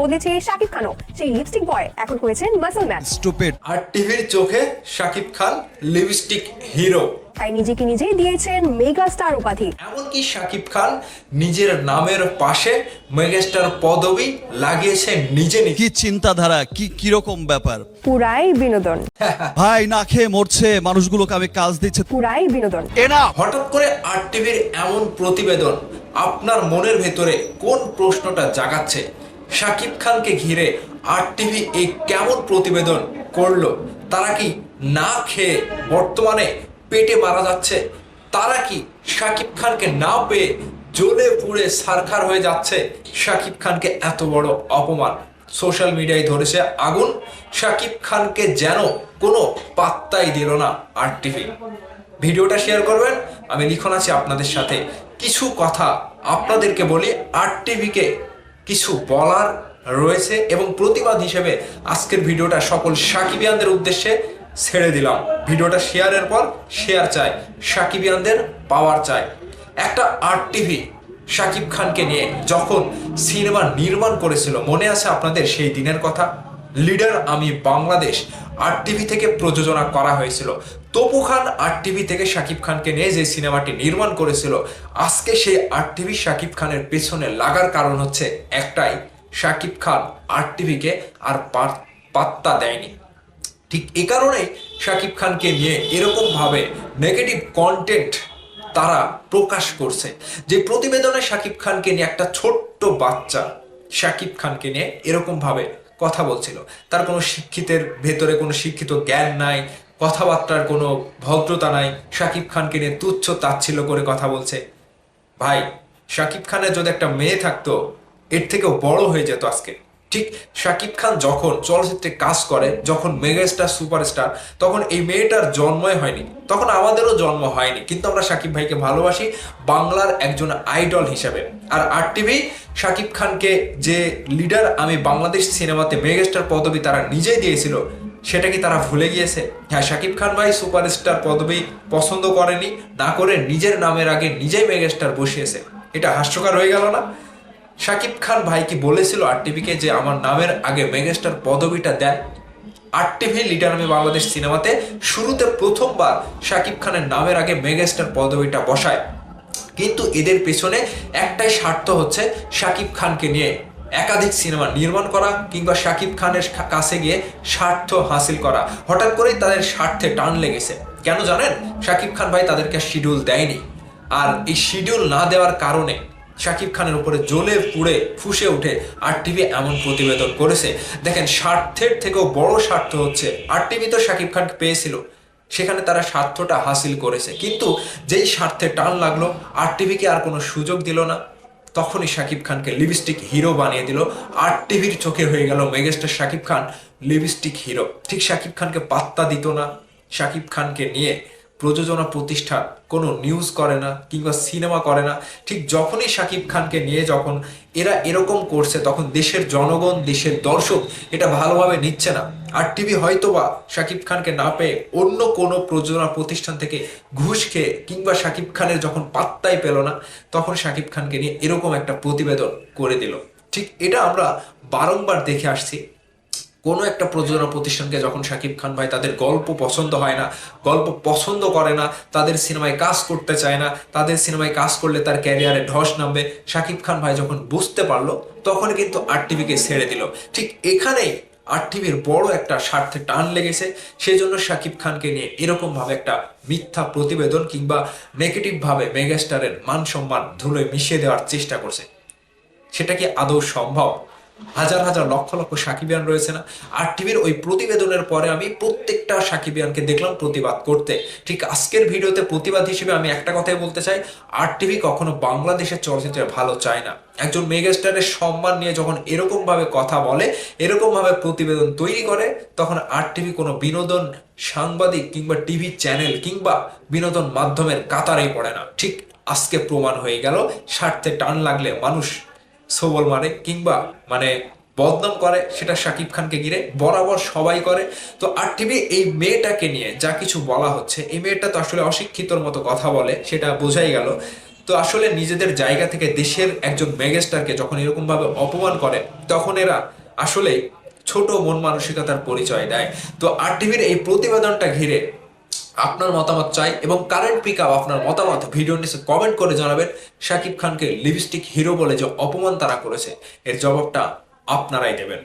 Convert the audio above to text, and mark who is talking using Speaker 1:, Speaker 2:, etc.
Speaker 1: বদলেছে শাকিব খানও। সেই লিপস্টিক বয় এখন হয়েছেন মাসল ম্যান
Speaker 2: স্টুপিড
Speaker 3: আর টিভির চোখে শাকিব খান লিপস্টিক হিরো
Speaker 1: তাই নিজেকে নিজেই দিয়েছেন মেগা স্টার উপাধি।
Speaker 3: এমনকি শাকিব খান নিজের নামের পাশে মেগাস্টার পদবি লাগিয়েছে নিজে নিজে।
Speaker 2: কি চিন্তাধারা কি কীরকম ব্যাপার?
Speaker 1: পুরাই বিনোদন।
Speaker 2: ভাই না খেয়ে মরছে মানুষগুলোকে আমি কাজ দিচ্ছে।
Speaker 1: পুরাই বিনোদন।
Speaker 2: এনা
Speaker 3: হঠাৎ করে আর টিভির এমন প্রতিবেদন আপনার মনের ভেতরে কোন প্রশ্নটা জাগাচ্ছে? শাকিব খানকে ঘিরে আর টিভি এই কেমন প্রতিবেদন করল? তারা কি না খেয়ে বর্তমানে পেটে মারা যাচ্ছে? তারা কি শাকিব খানকে না পেয়ে জ্বলে পুড়ে সারখার হয়ে যাচ্ছে? শাকিব খানকে এত বড় অপমান। সোশ্যাল মিডিয়ায় ধরেছে আগুন। শাকিব খানকে যেন কোনো পাত্তাই দিল না আর টিভি ভিডিওটা শেয়ার করবেন। আমি লিখন আছি আপনাদের সাথে। কিছু কথা আপনাদেরকে বলি। আর টিভিকে কিছু বলার রয়েছে এবং প্রতিবাদ হিসেবে আজকের ভিডিওটা সকল সাকিবিয়ানদের উদ্দেশ্যে ছেড়ে দিলাম। ভিডিওটা শেয়ারের পর শেয়ার চাই, সাকিবিয়ানদের পাওয়ার চাই। একটা আর টিভি শাকিব খানকে নিয়ে যখন সিনেমা নির্মাণ করেছিল, মনে আছে আপনাদের সেই দিনের কথা? লিডার আমি বাংলাদেশ আর টিভি থেকে প্রযোজনা করা হয়েছিল। তপু খান আর টিভি থেকে শাকিব খানকে নিয়ে যে সিনেমাটি নির্মাণ করেছিল, আজকে সেই আর টিভি শাকিব খানের পেছনে লাগার কারণ হচ্ছে একটাই, শাকিব খান আর টিভিকে আর পাত্তা দেয়নি। ঠিক এ কারণেই শাকিব খানকে নিয়ে এরকম ভাবে নেগেটিভ কন্টেন্ট তারা প্রকাশ করছে, যে প্রতিবেদনে শাকিব খানকে নিয়ে একটা ছোট্ট বাচ্চা শাকিব খানকে নিয়ে এরকম ভাবে কথা বলছিল। তার কোনো শিক্ষিতের ভেতরে কোনো শিক্ষিত জ্ঞান নাই কথাবার্তার কোনো ভদ্রতা নাই। শাকিব খানকে নিয়ে তুচ্ছ তাচ্ছিল্য করে কথা বলছে। ভাই, শাকিব খানের যদি একটা মেয়ে থাকতো, এর থেকেও বড় হয়ে যেত আজকে। ঠিক শাকিব খান যখন চলচ্চিত্রে কাজ করে, যখন মেগাস্টার, সুপারস্টার, তখন এই মেয়েটার জন্মই হয়নি। তখন আমাদেরও জন্ম হয়নি। কিন্তু আমরা শাকিব ভাইকে ভালোবাসি বাংলার একজন আইডল হিসাবে। আর আর টিভি শাকিব খানকে যে লিডার আমি বাংলাদেশ সিনেমাতে মেগাস্টার পদবি তারা নিজেই দিয়েছিল সেটা কি তারা ভুলে গিয়েছে? হ্যাঁ শাকিব খান ভাই সুপারস্টার পদবি পছন্দ করেনি, না করে নিজের নামের আগে নিজেই মেগাস্টার বসিয়েছে। এটা হাস্যকর হয়ে গেল না? শাকিব খান ভাই কি বলেছিল আর টিভিকে যে আমার নামের আগে মেগাস্টার পদবিটা দেন আর টিভি লিডার আমি বাংলাদেশ সিনেমাতে শুরুতে প্রথমবার শাকিব খানের নামের আগে মেগাস্টার পদবিটা বসায়। কিন্তু এদের পেছনে একটাই স্বার্থ হচ্ছে শাকিব খানকে নিয়ে। একাধিক সিনেমা নির্মাণ করা কিংবা শাকিব খানের কাছে গিয়ে স্বার্থ হাসিল করা। হঠাৎ করেই তাদের স্বার্থে টান লেগেছে। কেন জানেন? শাকিব খান ভাই তাদেরকে শিডিউল দেয়নি। আর এই শিডিউল না দেওয়ার কারণে শাকিব খানের উপরে জ্বলে পুড়ে ফুসে উঠে আর টিভি এমন প্রতিবেদন করেছে। দেখেন, স্বার্থের থেকেও বড় স্বার্থ হচ্ছে আর টিভি তো শাকিব খানকে পেয়েছিল। সেখানে তারা স্বার্থটা হাসিল করেছে। কিন্তু যেই স্বার্থে টান লাগল আর টিভিকে আর কোনো সুযোগ দিল না। তখনই শাকিব খানকে লিপস্টিক হিরো বানিয়ে দিল। আর টিভির চোখে হয়ে গেল megastar Shakib Khan lipstick hero. ঠিক শাকিব খানকে পাত্তা দিত না। শাকিব খানকে নিয়ে প্রযোজনা প্রতিষ্ঠান, কোনো নিউজ করে না কিংবা সিনেমা করে না। ঠিক যখনই শাকিব খানকে নিয়ে যখন এরা এরকম করছে, তখন দেশের জনগণ, দেশের দর্শক এটা ভালোভাবে নিচ্ছে না। আর টিভি হয়তো বা শাকিব খানকে না পেয়ে অন্য কোনো প্রযোজনা প্রতিষ্ঠান থেকে ঘুষ খেয়ে কিংবা শাকিব খানের যখন পাত্তাই পেল না, তখন শাকিব খানকে নিয়ে এরকম একটা প্রতিবেদন করে দিল। ঠিক এটা আমরা বারংবার দেখে আসছি। কোনো একটা প্রযোজনা প্রতিষ্ঠানকে যখন শাকিব খান ভাই তাদের গল্প পছন্দ হয় না, গল্প পছন্দ করে না, তাদের সিনেমায় কাজ করতে চায় না, তাদের সিনেমায় কাজ করলে তার ক্যারিয়ারে ধস নামবে, শাকিব খান ভাই যখন বুঝতে পারল, তখন কিন্তু আর টিভিকে ছেড়ে দিল। ঠিক এখানেই আর টিভির বড় একটা স্বার্থে টান লেগেছে সেই জন্য শাকিব খানকে নিয়ে এরকম ভাবে একটা মিথ্যা প্রতিবেদন কিংবা নেগেটিভ ভাবে মেগাস্টারের মান সম্মান ধুলোয় মিশিয়ে দেওয়ার চেষ্টা করছে। সেটা কি আদৌ সম্ভব? হাজার হাজার লক্ষ লক্ষ সাকিবিয়ান রয়েছে না। আর টিভির ওই প্রতিবেদনের পরে আমি প্রত্যেকটা সাকিবিয়ানকে দেখলাম প্রতিবাদ করতে। ঠিক আজকের ভিডিওতে প্রতিবাদ হিসেবে আমি একটা কথাই বলতে চাই, আর টিভি কখনো বাংলাদেশের চলচ্চিত্রে ভালো চায় না। একজন মেগাস্টারের সম্মান নিয়ে যখন এরকম ভাবে কথা বলে এরকম ভাবে প্রতিবেদন তৈরি করে, তখন আর টিভি কোনো বিনোদন সাংবাদিক কিংবা টিভি চ্যানেল কিংবা বিনোদন মাধ্যমের কাতারেই পড়ে না। ঠিক আজকে প্রমাণ হয়ে গেল, স্বার্থে টান লাগলে মানুষ সবল মারে কিংবা মানে বদনাম করে, সেটা শাকিব খানকে ঘিরে বরাবর সবাই করে। তো আর টিভি এই মেয়েটাকে নিয়ে যা কিছু বলা হচ্ছে, এই মেয়েটা তো আসলে অশিক্ষিতর মতো কথা বলে, সেটা বোঝাই গেল। তো আসলে নিজেদের জায়গা থেকে দেশের একজন মেগাস্টারকে যখন এরকম ভাবে অপমান করে, তখন এরা আসলে ছোট মন মানসিকতার পরিচয় দেয়। তো আর টিভির এই প্রতিবেদনটা ঘিরে আপনার মতামত চাই এবং কারেন্ট পিক আপ আপনার মতামত ভিডিও নিচে কমেন্ট করে জানাবেন। শাকিব খানকে লিপস্টিক হিরো বলে যে অপমান তারা করেছে, এর জবাবটা আপনারাই দেবেন।